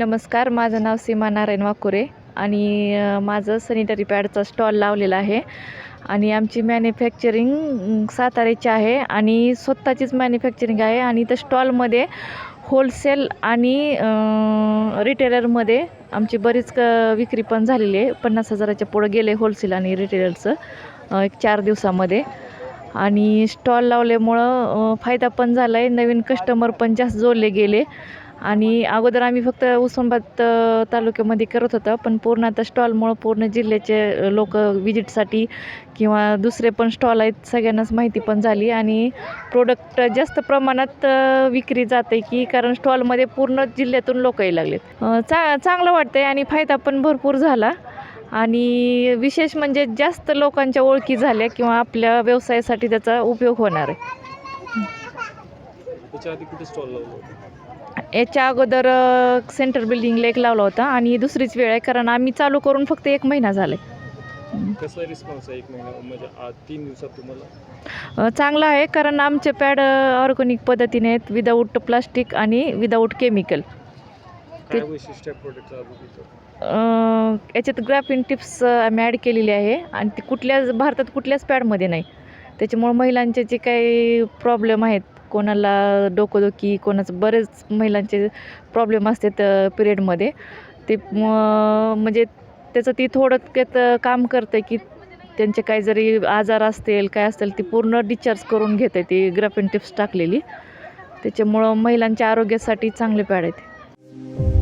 नमस्कार माझं नाव सीमा नारायण वाकुरे आणि माझं सॅनिटरी पॅडचा स्टॉल लावलेला आहे आणि आमची मॅन्युफॅक्चरिंग साताऱ्याची आहे आणि स्वतःचीच मॅन्युफॅक्चरिंग आहे आणि त्या स्टॉलमध्ये होलसेल आणि रिटेलरमध्ये आमची बरीच क विक्री पण झालेली आहे. पन्नास हजाराच्या पुढं गेले होलसेल आणि रिटेलरचं एक चार दिवसामध्ये. आणि स्टॉल लावल्यामुळं फायदा पण झाला आहे नवीन कस्टमर पण जास्त जोडले गेले. आणि अगोदर आम्ही फक्त उस्मानाबाद तालुक्यामध्ये करत होतो पण पूर्ण आता स्टॉलमुळं पूर्ण जिल्ह्याचे लोक विजिटसाठी किंवा दुसरे पण स्टॉल आहेत सगळ्यांनाच माहिती पण झाली. आणि प्रोडक्ट जास्त प्रमाणात विक्री जाते की कारण स्टॉलमध्ये पूर्ण जिल्ह्यातून लोक यायला लागलेत. चा चांगलं वाटतं आहे आणि फायदा पण भरपूर झाला. आणि विशेष म्हणजे जास्त लोकांच्या ओळखी झाल्या किंवा आपल्या व्यवसायासाठी त्याचा उपयोग होणार आहे. याच्या अगोदर सेंटर बिल्डिंगला एक लावला होता आणि ही दुसरीच वेळ आहे कारण आम्ही चालू करून फक्त एक महिना झाला कसा रिस्पॉन्स आहे एक महिना म्हणजे तीन दिवसात तुम्हाला? चांगला आहे कारण आमचे पॅड ऑर्गॅनिक पद्धतीने आहेत विदाऊट प्लास्टिक आणि विदाऊट केमिकल काय वैशिष्ट्य प्रोडक्टचं अजून इथं? याच्यात ग्राफिन टिप्स आम्ही ॲड केलेली आहे आणि ती कुठल्याच भारतात कुठल्याच पॅडमध्ये नाही. त्याच्यामुळं महिलांचे जे काही प्रॉब्लेम आहेत कोणाला डोकोदुखी कोणाचं बरेच महिलांचे प्रॉब्लेम असतात पिरियडमध्ये ते म्हणजे त्याचं ती थोडक्यात काम करतं की त्यांचे काही जरी आजार असतील काय असतील ती पूर्ण डिस्चार्ज करून घेते ती ग्राफिन टिप्स टाकलेली. त्याच्यामुळं महिलांच्या आरोग्यासाठी चांगले पॅड आहेत.